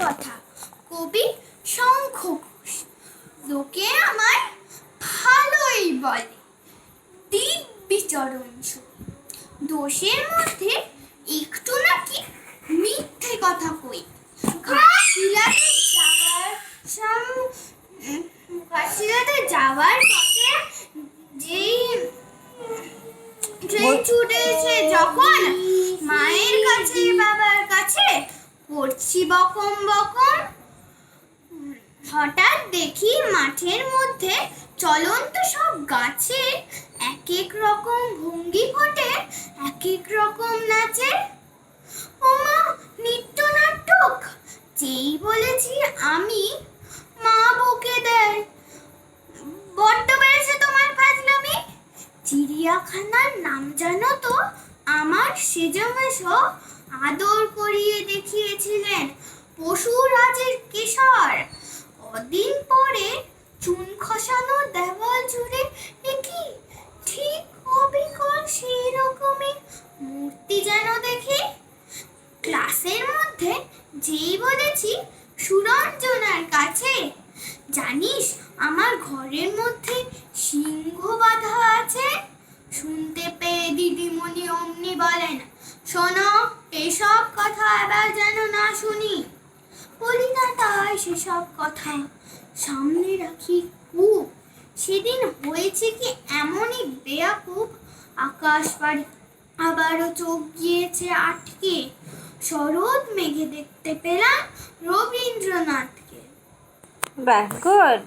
কথা। কবি শঙ্খ ঘোষ লোকে আমার ভালোই বলে। দিব্যি চরণ সুর। দোষের মধ্যে একটু নাকি মিথ্যে কথা কই। ঘাটশিলাতে যাওয়ার যাওয়ার পথে যেই ট্রেন ছুটেছে যখন মায়ের কাছে বাবার কাছে করছি বকম বকম। হঠাৎ দেখি মাঠের মধ্যে চলন্ত সব গাছে এক এক রকম ভঙ্গি ফোটে এক এক রকম নাচে ওমা, নৃত্য নাটক! যেই বলেছি আমি, মা বকে দেয়। বড্ড বেড়েছে তোমার ফাজলামি। চিড়িয়াখানার নাম জানো তো? আমার সেজমেশ আদর করিয়ে দেখিয়েছিলেন পশুরাজের কেশর। অদিন পরে চুন খসানো দেওয়াল জুড়ে একই ঠিক অবিকল সেই রকমই মূর্তি যেন দেখি। ক্লাসের মধ্যে যেই বলেছি, সুরঞ্জনার কাছে। জানিস, আমার ঘরের মধ্যে সিংহ বাঁধা আছে। শুনতে পেয়ে দিদিমণি অমনি বলেন, শোনো এসব কথা আবার যেন না শুনি। বলি না তাই সেসব কথা। সামনে রাখি খুব সেদিন হয়েছে কি এমনই বেয়াকুব আকাশ পাড়ি আবারও চোখ গিয়েছে আটকে। শরৎ মেঘে দেখতে পেলাম রবীন্দ্রনাথকে। বাহ গুড।